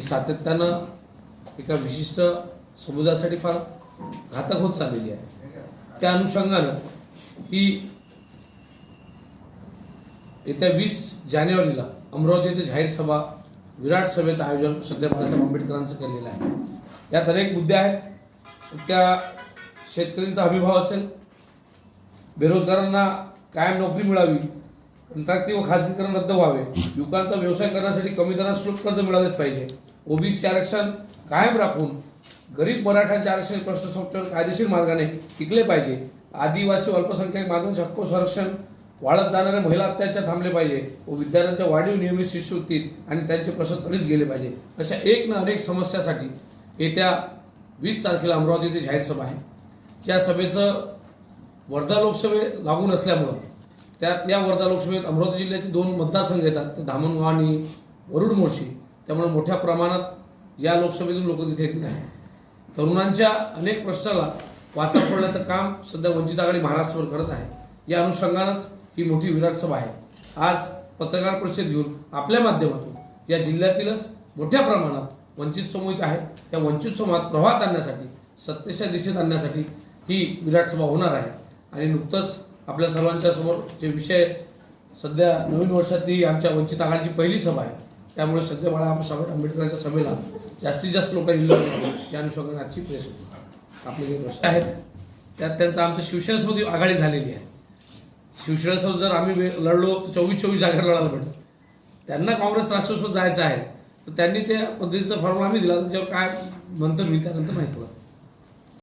सातत्यानं एका विशिष्ट समुदायासाठी फार घातक होत चाललेली आहे. त्या अनुषंगानं ही येत्या वीस जानेवारीला अमरावती येथे जाहीर सभा विराट सभेचं आयोजन सध्या बाळासाहेब आंबेडकरांचं केलेलं आहे. यात अनेक मुद्दे आहेत. त्या शेतकऱ्यांचा अभिभाव असेल बेरोजगारांना कायम नोकरी मिळावी कंत्राटी व खासगीकरण रद्द व्हावे. युवकांचा व्यवसाय करण्यासाठी कमी दरात सुलभ कर्ज मिळालेच पाहिजे. ओबीसी आरक्षण कायम राखून गरीब मराठ्यांचे आरक्षण प्रश्न संपल्यावर कायदेशीर मार्गाने टिकले पाहिजे. आदिवासी अल्पसंख्याक मानवांचे हक्क संरक्षण वाढत जाणाऱ्या महिला अत्याचार थांबले पाहिजे व विद्यार्थ्यांच्या वाढीव नियमित शिष्यवृत्ती आणि त्यांचे प्रश्न तरीच गेले पाहिजे. अशा एक ना अनेक समस्यासाठी येत्या वीस तारखेला अमरावती येथे जाहीर सभा आहे. या सभेचं वर्धा लोकसभे लागून असल्यामुळं त्यात या वर्धा लोकसभेत अमरावती जिल्ह्याचे दोन मतदारसंघ येतात ते धामणगाव आणि वरुड मोर्शी त्यामुळे मोठ्या प्रमाणात या लोकसभेतून लोक तिथे येतील नाही तरुणांच्या अनेक प्रश्नाला वाचा फोडण्याचं काम सध्या वंचित आघाडी महाराष्ट्रवर करत आहे. या अनुषंगानंच ही मोठी विराट सभा आहे. आज पत्रकार परिषद घेऊन आपल्या माध्यमातून या जिल्ह्यातीलच मोठ्या प्रमाणात वंचित समूहित आहे त्या वंचित समूहात प्रवाहात आणण्यासाठी सत्तेच्या दिशेत आणण्यासाठी ही विराट सभा होणार आहे. आणि नुकतंच आपल्या सर्वांच्या समोर जे विषय सध्या नवीन वर्षातली आमच्या वंचित आघाडीची पहिली सभा आहे. त्यामुळे सध्या बाळासाहेब आंबेडकरांच्या सभेला जास्तीत जास्त लोकांनी या अनुषंगाने आजची प्रेस होती आपले जे प्रश्न आहेत त्यात त्यांचा आमच्या शिवसेनेसोबत आघाडी झालेली आहे. शिवसेनेसोबत जर आम्ही वे- लढलो तर चोवीस चोवीस जागा लढायला भेटतो त्यांना काँग्रेस राष्ट्रसोबत जायचं आहे तर त्यांनी त्या पद्धतीचा फॉर्म्युला आम्ही दिला. त्याच्यावर काय मंतव्य होईल त्यानंतर माहिती पडतं